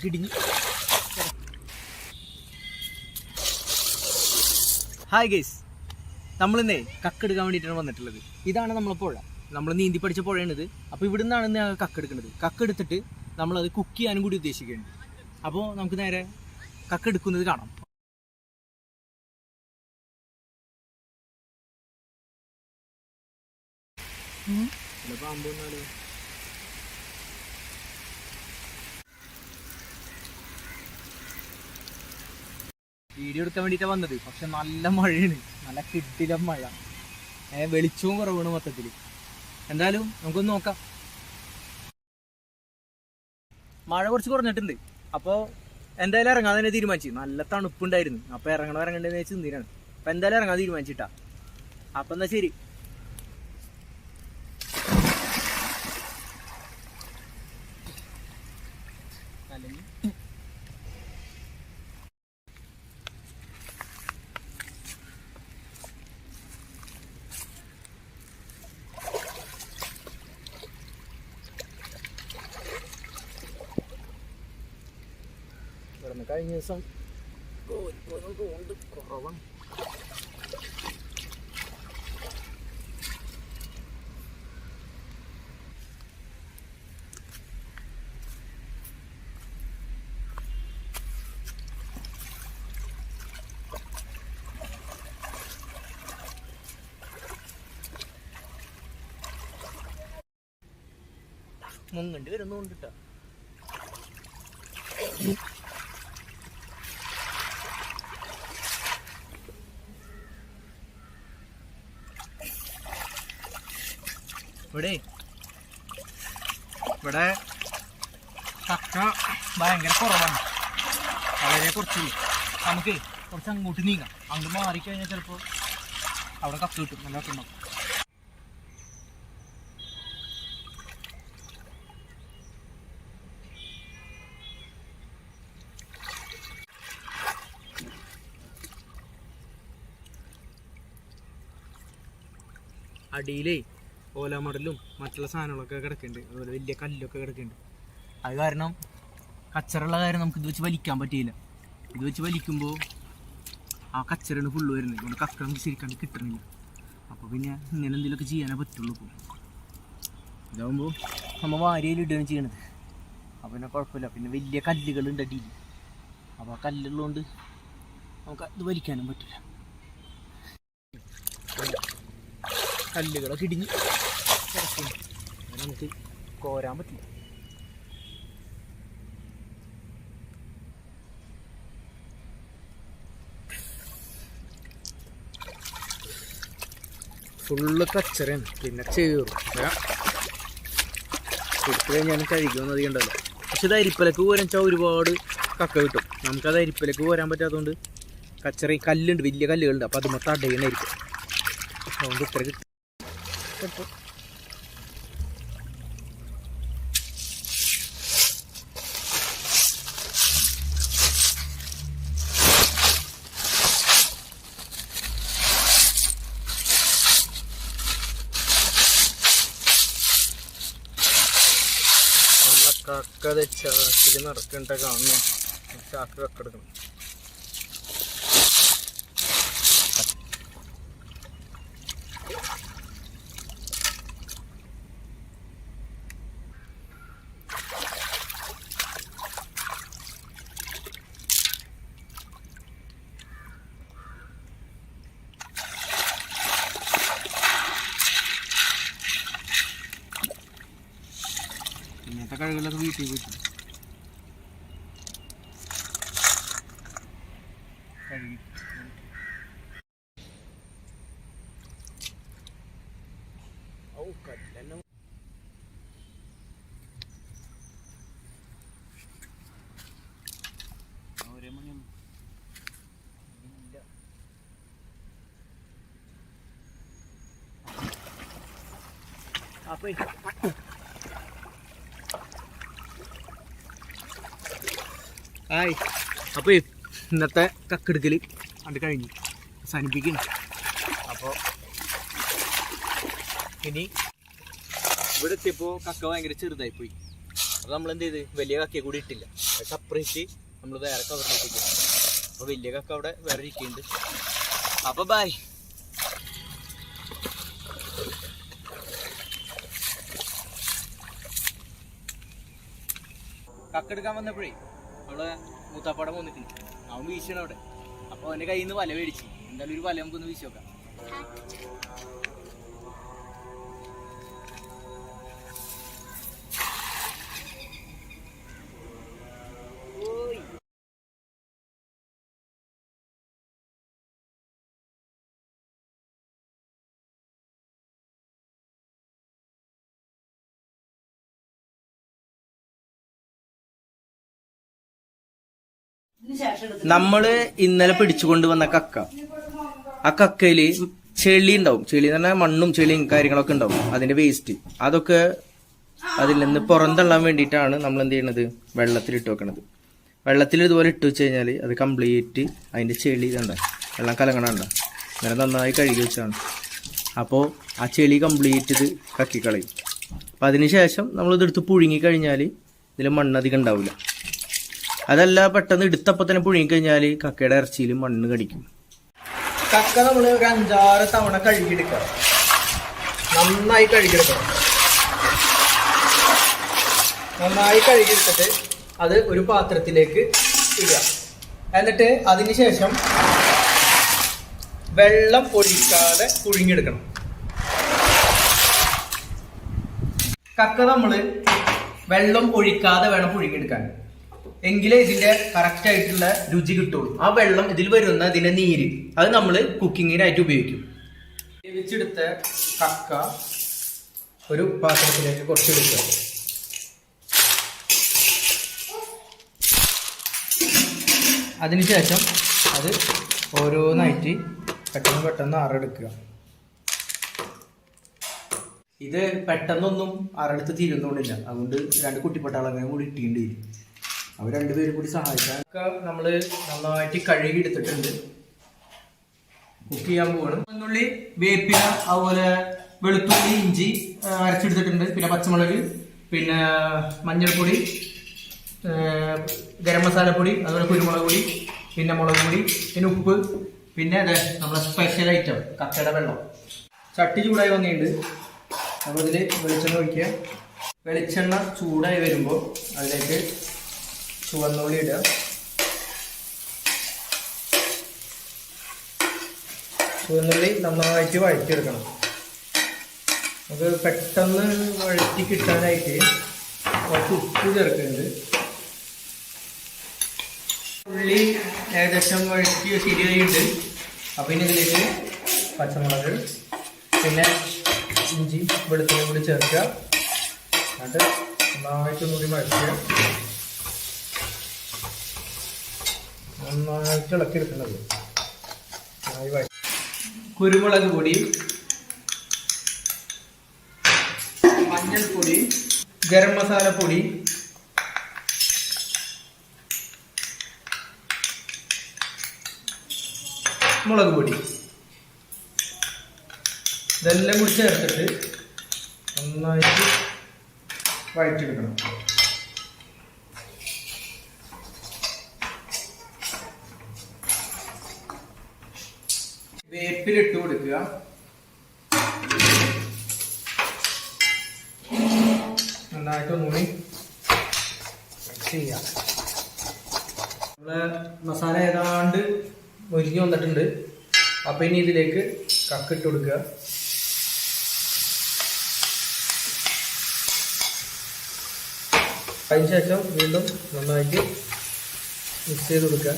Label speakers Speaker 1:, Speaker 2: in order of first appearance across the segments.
Speaker 1: കിടിഞ്ഞ് hi guys നമ്മളിന്നേ കക്കെടുക്കാൻ വേണ്ടിയിട്ടാണ് വന്നിട്ടുള്ളത്. ഇതാണ് നമ്മളെ പുഴ. നമ്മൾ നീന്തി പഠിച്ച പുഴയാണിത്. അപ്പോൾ ഇവിടെ നിന്നാണ് ഞങ്ങൾ കക്കെടുക്കുന്നത്. കക്കെടുത്തിട്ട് നമ്മളത് കുക്ക് ചെയ്യാനും കൂടി ഉദ്ദേശിക്കുന്നുണ്ട് അപ്പോൾ നമുക്ക് നേരെ കക്കെടുക്കുന്നത് കാണാം. പാമ്പ് വന്നാലോ വീഡിയോ എടുക്കാൻ വേണ്ടിയിട്ടാണ് വന്നത്. പക്ഷെ നല്ല മഴയാണ്. നല്ല കിട്ടില്ല മഴ. വെളിച്ചവും കുറവാണ് മൊത്തത്തിൽ എന്തായാലും നമുക്കൊന്ന് നോക്കാം. മഴ കുറച്ച് കുറഞ്ഞിട്ടുണ്ട്. അപ്പോൾ എന്തായാലും ഇറങ്ങാൻ തന്നെ തീരുമാനിച്ചു. നല്ല തണുപ്പുണ്ടായിരുന്നു. അപ്പോൾ ഇറങ്ങണോ ഇറങ്ങണ്ടെന്ന് വെച്ച് നിന്നിരാണ്. അപ്പോൾ എന്തായാലും ഇറങ്ങാൻ തീരുമാനിച്ചിട്ടാ. അപ്പം എന്നാൽ ശരി. കഴിഞ്ഞ ദിവസം കോരിപ്പോലും കൊണ്ട് കുറവാണ്. മുങ്ങണ്ടി വരുന്നുണ്ട് കേട്ടോ ഇവിടെ. ഇവിടെ ചക്ക ഭയങ്കര കുറവാണ്. വളരെ കുറച്ചുള്ളൂ നമുക്ക് കുറച്ച് അങ്ങോട്ട് നീങ്ങാം. അങ്ങോട്ട് മാറിക്കഴിഞ്ഞാൽ ചിലപ്പോൾ അവിടെ കത്ത് കിട്ടും. നല്ല കത്തുണ്ടാവും അടിയിലേ ഓലാമടലും മറ്റുള്ള സാധനങ്ങളൊക്കെ കിടക്കുന്നുണ്ട്. അതുപോലെ വലിയ കല്ലൊക്കെ കിടക്കുന്നുണ്ട്. അത് കാരണം കച്ചറുള്ള കാര്യം നമുക്ക് ഇത് വെച്ച് വലിക്കാൻ പറ്റിയില്ല. ഇത് വെച്ച് വലിക്കുമ്പോൾ ആ കച്ചറാണ് ഫുള്ള് വരുന്നത്. ഇവിടെ കക്ക നമുക്ക് ശരിക്കാണ്ട് കിട്ടണില്ല. അപ്പോൾ പിന്നെ ഇങ്ങനെ എന്തെങ്കിലുമൊക്കെ ചെയ്യാനേ പറ്റുള്ളൂ ഇപ്പോൾ ഇതാകുമ്പോൾ നമ്മൾ വാരിയിൽ ഇടുകയാണ് ചെയ്യണത്. അപ്പോൾ പിന്നെ കുഴപ്പമില്ല. പിന്നെ വലിയ കല്ലുകളുണ്ട് അടിയിൽ. അപ്പോൾ ആ കല്ലുള്ളതുകൊണ്ട് നമുക്ക് ഇത് വലിക്കാനും പറ്റില്ല. കല്ലുകളൊക്കെ ഇടിഞ്ഞ് കിടക്കും അത് നമുക്ക് കോരാൻ പറ്റില്ല. ഫുള്ള് കച്ചറയാണ്. പിന്നെ ചേറും. കൊടുത്തു കഴിഞ്ഞാൽ കഴുകുമെന്ന് അധികം ഉണ്ടല്ലോ പക്ഷെ ഇത് അരിപ്പലക്ക് പോരാൻ വെച്ചാൽ ഒരുപാട് കക്ക കിട്ടും. നമുക്കത് അരിപ്പലക്ക് പോരാൻ പറ്റാത്തതുകൊണ്ട് കച്ചറ കല്ലുണ്ട് വലിയ കല്ലുകളുണ്ട്. അപ്പോൾ മൊത്തം അടയണായിരിക്കും അതുകൊണ്ട് ഇത്ര കിട്ടും കക്കത് ചാക്കിൽ നടക്കണ്ട കാണുന്നു. ചാക്ക് കക്കെടുക്കണം ഇങ്ങനത്തെ കഴുകലൊക്കെ വീട്ടിൽ പോയിട്ട് കഴുകി ഔ കല്ലെന്നെ ഒരേ മണിയൊന്നും ഇല്ല അപ്പൊ ഹായ് അപ്പോൾ ഇന്നത്തെ കക്കെടുക്കൽ അത് കഴിഞ്ഞു. സനിപ്പിക്കുന്നു അപ്പോൾ ഇനി ഇവിടെ എത്തിയപ്പോൾ കക്ക ഭയങ്കര ചെറുതായി പോയി. അപ്പോൾ നമ്മൾ എന്ത് ചെയ്ത്? വലിയ കക്കയെ കൂടി ഇട്ടില്ല. സപ്പറേറ്റ് നമ്മൾ വേറെ കവറിലിട്ടില്ല അപ്പോൾ വലിയ കക്ക അവിടെ വേറെ ഇരിക്കുന്നുണ്ട്. അപ്പോൾ ബായ് കക്കെടുക്കാൻ വന്നപ്പോഴേ നമ്മളെ മൂത്താപ്പാടം വന്നിട്ട്. അവൻ വീശണം അവിടെ. അപ്പോൾ കയ്യിൽ നിന്ന് വല മേടിച്ച്. എന്തായാലും ഒരു വല നമുക്കൊന്ന് വീശി നോക്കാം. നമ്മൾ ഇന്നലെ പിടിച്ചുകൊണ്ട് വന്ന കക്ക. ആ കക്കയിൽ ചെളി ഉണ്ടാവും. ചെളി എന്ന് പറഞ്ഞാൽ മണ്ണും ചെളിയും കാര്യങ്ങളൊക്കെ ഉണ്ടാവും. അതിന്റെ വേസ്റ്റ് അതൊക്കെ അതിൽ നിന്ന് പുറന്തള്ളാൻ വേണ്ടിയിട്ടാണ് നമ്മൾ എന്ത് ചെയ്യണത്? വെള്ളത്തിൽ ഇട്ട് വെക്കണത്. വെള്ളത്തിൽ ഇതുപോലെ ഇട്ട് വെച്ച് കഴിഞ്ഞാൽ അത് കംപ്ലീറ്റ് അതിന്റെ ചെളി ഇതുണ്ട വെള്ളം കലങ്ങണണ്ട അങ്ങനെ നന്നായി കഴുകി വെച്ചാണ് അപ്പോൾ ആ ചെളി കംപ്ലീറ്റ് ഇത് കക്കിക്കളയും. അപ്പം അതിന് ശേഷം നമ്മളിതെടുത്ത് പുഴുങ്ങി കഴിഞ്ഞാൽ ഇതിൽ മണ്ണധികം ഉണ്ടാവില്ല അതല്ല പെട്ടെന്ന് എടുത്തപ്പോ തന്നെ പുഴുങ്ങി കഴിഞ്ഞാൽ കക്കയുടെ ഇറച്ചിയിൽ മണ്ണ് കടിക്കും. കക്ക നമ്മൾ ഒരു അഞ്ചാറ് തവണ കഴുകിയെടുക്കണം. നന്നായി കഴുകിയെടുക്കണം. നന്നായി കഴുകിയെടുത്തിട്ട് അത് ഒരു പാത്രത്തിലേക്ക് ഇടുക. എന്നിട്ട് അതിനുശേഷം വെള്ളം ഒഴിക്കാതെ പുഴുങ്ങിയെടുക്കണം. കക്ക നമ്മൾ വെള്ളം ഒഴിക്കാതെ വേണം പുഴുങ്ങിയെടുക്കാൻ. എങ്കിലേ ഇതിന്റെ കറക്റ്റ് ആയിട്ടുള്ള രുചി കിട്ടുള്ളൂ. ആ വെള്ളം ഇതിൽ വരുന്ന ഇതിന്റെ നീര് അത് നമ്മൾ കുക്കിങ്ങിനായിട്ട് ഉപയോഗിക്കും. വേവിച്ചെടുത്ത കക്ക ഒരു പാത്രത്തിലേക്ക് കുറച്ച് എടുക്കുക അതിനുശേഷം അത് ഓരോന്നായിട്ട് പെട്ടെന്ന് പെട്ടെന്ന് അറെടുക്കുക ഇത് പെട്ടെന്നൊന്നും അറെടുത്ത് തീരുന്നോണ്ടില്ല. അതുകൊണ്ട് രണ്ട് കുട്ടിപ്പട്ടാളങ്ങനെ കൂടി ഇട്ടേണ്ടി വരും അവർ രണ്ടുപേരും കൂടി സഹായിക്കാൻ നമ്മൾ നന്നായിട്ട് കഴുകി എടുത്തിട്ടുണ്ട് കുക്ക് ചെയ്യാൻ പോവാണ്. മഞ്ഞുള്ളി വേപ്പില അതുപോലെ വെളുത്തുള്ളി ഇഞ്ചി അരച്ചെടുത്തിട്ടുണ്ട്. പിന്നെ പച്ചമുളക് പിന്നെ മഞ്ഞൾപ്പൊടി ഗരം മസാലപ്പൊടി അതുപോലെ കുരുമുളക് പൊടി പിന്നെ മുളക് പൊടി പിന്നെ ഉപ്പ് പിന്നെ അതെ നമ്മുടെ സ്പെഷ്യൽ ഐറ്റം കക്കയുടെ വെള്ളം. ചട്ടി ചൂടായി വന്നിട്ടുണ്ട്. അപ്പോൾ ഇതിൽ വെളിച്ചെണ്ണ ഒഴിക്കുക. വെളിച്ചെണ്ണ ചൂടായി വരുമ്പോൾ അതിലേക്ക് ചുവന്നുള്ളി ഇടുക ചുവന്നുള്ളി നന്നായിട്ട് വഴറ്റിയെടുക്കണം. നമുക്ക് പെട്ടെന്ന് വഴറ്റി കിട്ടാനായിട്ട് കുറച്ച് ഉപ്പ് ചേർക്കുന്നുണ്ട്. ഉള്ളി ഏകദേശം വഴറ്റി ശരിയായിട്ടുണ്ട് അപ്പം ഇനി ഇതിലേക്ക് പച്ചമുളക് പിന്നെ ഇഞ്ചി വെളുത്തുള്ളി കൂടി ചേർക്കുക. എന്നിട്ട് നന്നായിട്ട് കൂടി വഴറ്റുക. നന്നായിട്ട് ഇളക്കിയെടുക്കുന്നത് കുരുമുളക് പൊടി മഞ്ഞൾപ്പൊടി ഗരം മസാല പൊടി മുളക് പൊടി. ഇതെല്ലാം കൂടി ചേർത്തിട്ട് നന്നായിട്ട് വഴറ്റിയെടുക്കണം. കൊടുക്കുക നന്നായിട്ട് ഒന്നുകൂടി ചെയ്യാം നമ്മളെ മസാല ഏതാണ്ട് മുരിഞ്ഞ് വന്നിട്ടുണ്ട്. അപ്പം ഇനി ഇതിലേക്ക് കക്കിട്ട് കൊടുക്കുക. അതിന് ശേഷം വീണ്ടും നന്നായിട്ട് മിക്സ് ചെയ്ത് കൊടുക്കുക.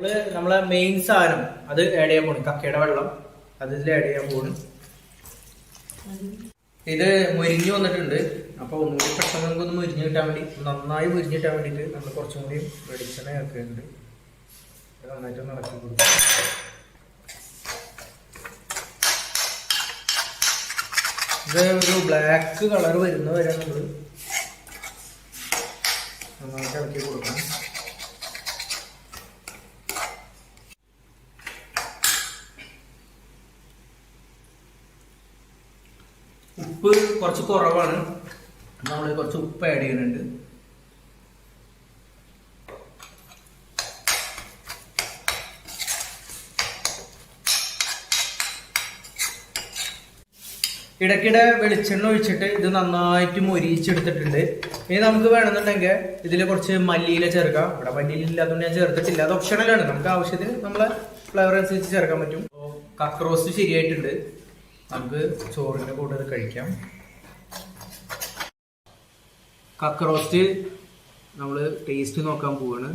Speaker 1: നമ്മൾ നമ്മളെ മെയിൻ സാധനം അത് ആഡ് ചെയ്യാൻ പോണു. കക്കയുടെ വെള്ളം. അത് ഇതിൽ ആഡ് ചെയ്യാൻ പോണു. ഇത് മുരിഞ്ഞു വന്നിട്ടുണ്ട്. അപ്പൊ ഒന്നുകൂടി പെട്ടെന്ന് നമുക്കൊന്ന് മുരിഞ്ഞു കിട്ടാൻ വേണ്ടി നന്നായി മുരിഞ്ഞു കിട്ടാൻ വേണ്ടിയിട്ട് നമ്മൾ കുറച്ചും കൂടി വെളിച്ചെണ്ണ ചേർക്കുന്നുണ്ട്. നന്നായിട്ട് നടക്കി കൊടുക്കും. ഇത് ഒരു ബ്ലാക്ക് കളർ വരുന്ന വരെ നമ്മൾ നന്നായിട്ട് ഇളക്കി കൊടുക്കണം. ഉപ്പ് കുറച്ച് കുറവാണ്. നമ്മൾ കുറച്ച് ഉപ്പ് ആഡ് ചെയ്യുന്നുണ്ട്. ഇടയ്ക്കിടെ വെളിച്ചെണ്ണ ഒഴിച്ചിട്ട് ഇത് നന്നായിട്ട് മൊരിച്ചെടുത്തിട്ടുണ്ട് ഇനി നമുക്ക് വേണമെന്നുണ്ടെങ്കിൽ ഇതിൽ കുറച്ച് മല്ലിയില ചേർക്കാം. ഇവിടെ മല്ലിയില ഇല്ലാത്തതുകൊണ്ട് ഞാൻ ചേർത്തിട്ടില്ല. അത് ഓപ്ഷണലാണ് നമുക്ക് ആവശ്യത്തിന് നമ്മളെ ഫ്ലേവർ അനുസരിച്ച് ചേർക്കാൻ പറ്റും. കക്രോസ് ശരിയായിട്ടുണ്ട്. നമുക്ക് ചോറിന്റെ കൂടെ അത് കഴിക്കാം. റോസ്റ്റിൽ നമ്മൾ ടേസ്റ്റ് നോക്കാൻ പോവാണ്.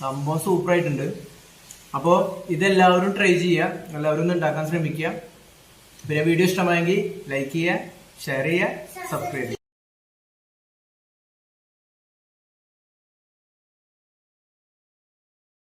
Speaker 1: സംഭവം സൂപ്പർ ആയിട്ടുണ്ട്. അപ്പോൾ ഇതെല്ലാവരും ട്രൈ ചെയ്യുക. എല്ലാവരും ഒന്ന് ഉണ്ടാക്കാൻ ശ്രമിക്കുക. പിന്നെ വീഡിയോ ഇഷ്ടമായെങ്കിൽ ലൈക്ക് ചെയ്യുക. ഷെയർ ചെയ്യുക സബ്സ്ക്രൈബ് ചെയ്യുക